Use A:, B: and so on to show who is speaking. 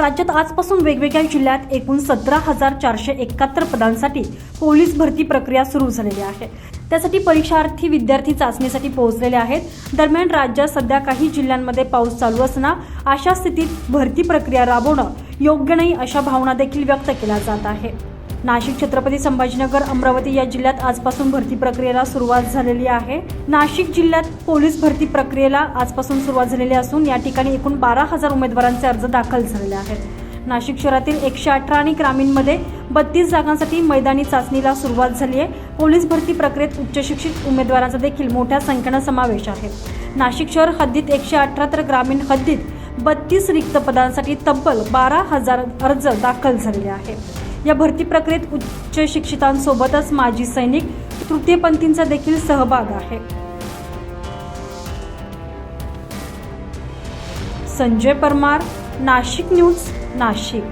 A: राज्यात आजपासून वेगवेगळ्या जिल्ह्यात एकूण सतरा हजार चारशे एकाहत्तर पदांसाठी पोलीस भरती प्रक्रिया सुरू झालेली आहे. त्यासाठी परीक्षार्थी विद्यार्थी चाचणीसाठी पोहोचलेले आहेत. दरम्यान राज्यात सध्या काही जिल्ह्यांमध्ये पाऊस चालू असणं अशा स्थितीत भरती प्रक्रिया राबवणं योग्य नाही अशा भावना देखील व्यक्त केल्या जात आहे नाशिक छत्रपती संभाजीनगर अमरावती या जिल्ह्यात आजपासून भरती प्रक्रियेला सुरुवात झालेली आहे. नाशिक जिल्ह्यात पोलीस भरती प्रक्रियेला आजपासून सुरुवात झालेली असून या ठिकाणी एकूण बारा हजार उमेदवारांचे अर्ज दाखल झालेले आहेत. नाशिक शहरातील एकशे अठरा आणि ग्रामीणमध्ये बत्तीस जागांसाठी मैदानी चाचणीला सुरुवात झाली आहे. पोलीस भरती प्रक्रियेत उच्च शिक्षित उमेदवारांचा देखील मोठ्या संख्येनं समावेश आहे. नाशिक शहर हद्दीत एकशे अठरा तर ग्रामीण हद्दीत बत्तीस रिक्त पदांसाठी तब्बल बारा हजार अर्ज दाखल झालेले आहे या भरती प्रक्रियेत उच्च शिक्षितांसोबतच माजी सैनिक तृतीयपंथींचा देखील सहभाग आहे. संजय परमार नाशिक न्यूज नाशिक.